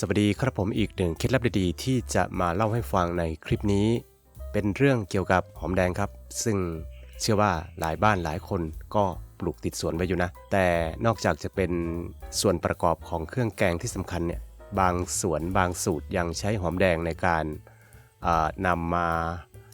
สวัสดีครับผมอีกหนึ่งเคล็ดลับดีๆ ที่จะมาเล่าให้ฟังในคลิปนี้ เป็นเรื่องเกี่ยวกับหอมแดงครับ ซึ่งเชื่อว่าหลายบ้านหลายคนก็ปลูกติดสวนไว้อยู่นะ แต่นอกจากจะเป็นส่วนประกอบของเครื่องแกงที่สำคัญเนี่ยบางสวนบางสูตรยังใช้หอมแดงในการอ่านำมา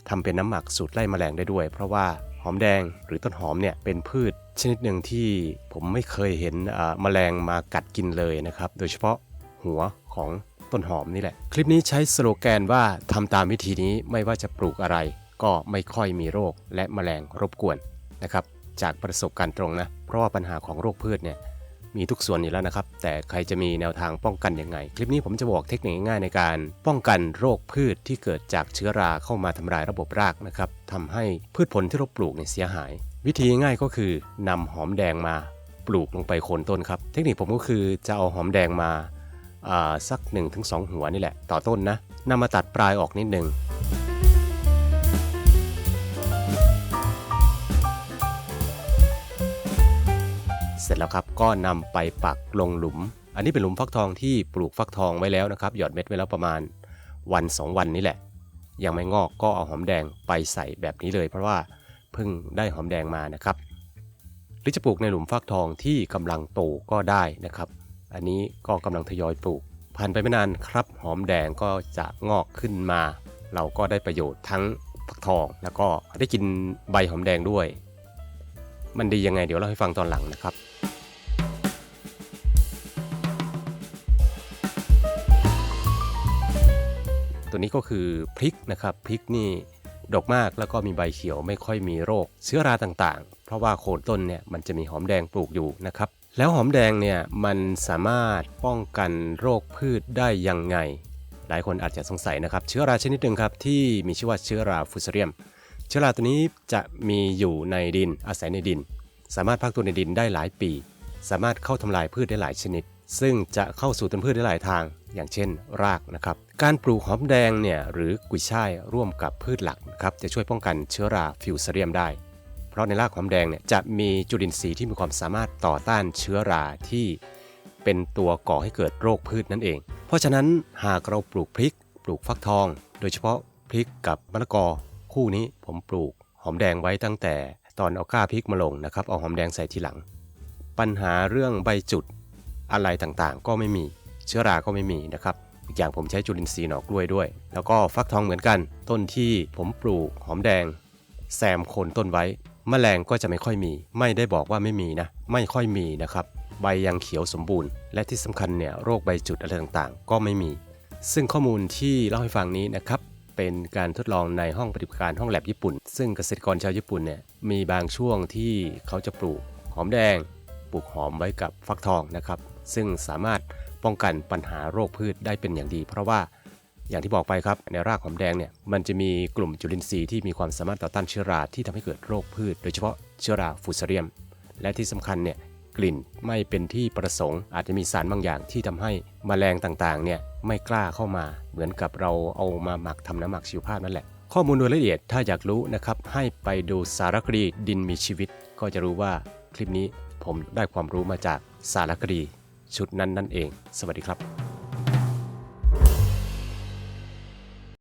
ทำเป็นน้ำหมักสูตรไล่แมลงได้ด้วย เพราะว่าหอมแดงหรือต้นหอมเนี่ยเป็นพืชชนิดหนึ่งที่ผมไม่เคยเห็นอ่าแมลงมากัดกินเลยนะครับ โดยเฉพาะหัว ของต้นหอมนี่แหละ คลิปนี้ใช้สโลแกนว่าทำตามวิธีนี้ไม่ว่าจะปลูกอะไร ก็ไม่ค่อยมีโรคและแมลงรบกวนนะครับจากประสบการณ์ตรงนะ เพราะว่าปัญหาของโรคพืชเนี่ยมีทุกส่วนอยู่แล้วนะครับ แต่ใครจะมีแนวทางป้องกันยังไง คลิปนี้ผมจะบอกเทคนิคง่ายในการ ป้องกันโรคพืชที่เกิดจากเชื้อราเข้ามาทำลายระบบรากนะครับทำให้พืชผลที่เราปลูกเนี่ยเสียหาย วิธีง่ายก็คือนำหอมแดงมาปลูกลงไปโคนต้นครับ เทคนิคผมก็คือจะเอาหอมแดงมา สัก 1-2 หัวนี่แหละต่อต้นนะนำมาตัดปลายออกนิดหนึ่งเสร็จแล้วครับก็นำไปปักลงหลุม อันนี้เป็นหลุมฟักทองที่ปลูกฟักทองไว้แล้วนะครับ หยอดเม็ดไว้แล้วประมาณวัน 2 วันนี่แหละ ยังไม่งอกก็เอาหอมแดงไปใส่แบบนี้เลย เพราะว่าเพิ่งได้หอมแดงมานะครับ หรือจะปลูกในหลุมฟักทองที่กำลังโตก็ได้นะครับ อันนี้ก็กำลังทยอยปลูก ผ่านไปไม่นานครับ หอมแดงก็จะงอกขึ้นมา เราก็ได้ประโยชน์ทั้งฟักทองแล้วก็ได้กินใบหอมแดงด้วย มันดียังไงเดี๋ยวเล่าให้ฟังตอนหลังนะครับตัวนี้ก็คือพริกนะครับพริกนี่ดกมากแล้วก็มีใบเขียวไม่ค่อยมีโรค เชื้อราต่างๆ เพราะว่าโคนต้นเนี่ยมันจะมีหอมแดงปลูกอยู่นะครับ แล้วหอมแดงเนี่ยมันสามารถป้องกันโรคพืชได้ยังไง หลายคนอาจจะสงสัยนะครับ เชื้อราชนิดหนึ่งครับที่มีชื่อว่าเชื้อราฟูซเรียม เชื้อราตัวนี้จะมีอยู่ในดินอาศัยในดิน สามารถพักตัวในดินได้หลายปี สามารถเข้าทำลายพืชได้หลายชนิด ซึ่งจะเข้าสู่ต้นพืชได้หลายทาง อย่างเช่น รากนะครับ การปลูกหอมแดงเนี่ยหรือกุยช่ายร่วมกับพืชหลักนะครับจะช่วยป้องกันเชื้อราฟิวเซเรียมได้ เพราะในรากหอมแดงเนี่ยจะมีจุลินทรีย์ที่มีความสามารถต่อต้านเชื้อราที่เป็นตัวก่อให้เกิดโรคพืชนั่นเอง เพราะฉะนั้นหากเราปลูกพริก ปลูกฟักทอง โดยเฉพาะพริกกับมะละกอ คู่นี้ผมปลูกหอมแดงไว้ตั้งแต่ตอนเอาก้าพริกมาลงนะครับเอาหอมแดงใส่ทีหลัง ปัญหาเรื่องใบจุดอะไรต่างๆ ก็ไม่มีเชื้อราก็ไม่มีนะครับอีกอย่างผมใช้จุลินทรีย์หนอกกล้วยด้วย แล้วก็ฟักทองเหมือนกัน ต้นที่ผมปลูกหอมแดง แซมโคนต้นไว้แมลงก็จะไม่ค่อยมี ไม่ได้บอกว่าไม่มีนะ ไม่ค่อยมีนะครับ ใบยังเขียวสมบูรณ์ และที่สำคัญเนี่ยโรคใบจุดอะไรต่างๆ ก็ไม่มี ซึ่งข้อมูลที่เล่าให้ฟังนี้นะครับ เป็นการทดลองในห้องปฏิบัติการห้องแลบญี่ปุ่น ซึ่งเกษตรกรชาวญี่ปุ่นเนี่ยมีบางช่วงที่เขาจะปลูกหอมแดง ปลูกหอมไว้กับฟักทองนะครับ ซึ่งสามารถป้องกันปัญหาโรคพืชได้เป็นอย่างดี เพราะว่า อย่างที่บอกไปครับในรากหอมแดงเนี่ยมันจะมีกลุ่มจุลินทรีย์ที่มีความสามารถต่อต้านเชื้อราที่ทำให้เกิดโรคพืช โดยเฉพาะเชื้อราฟูซเรียม และที่สำคัญเนี่ยกลิ่นไม่เป็นที่ประสงค์ อาจจะมีสารบางอย่างที่ทำให้แมลงต่างๆเนี่ยไม่กล้าเข้ามาเหมือนกับเราเอามาหมักทำน้ำหมักชีวภาพนั่นแหละ ข้อมูลโดยละเอียดถ้าอยากรู้นะครับให้ไปดูสารคดีดินมีชีวิต ก็จะรู้ว่าคลิปนี้ผมได้ความรู้มาจากสารคดีชุดนั้นนั่นเอง สวัสดีครับ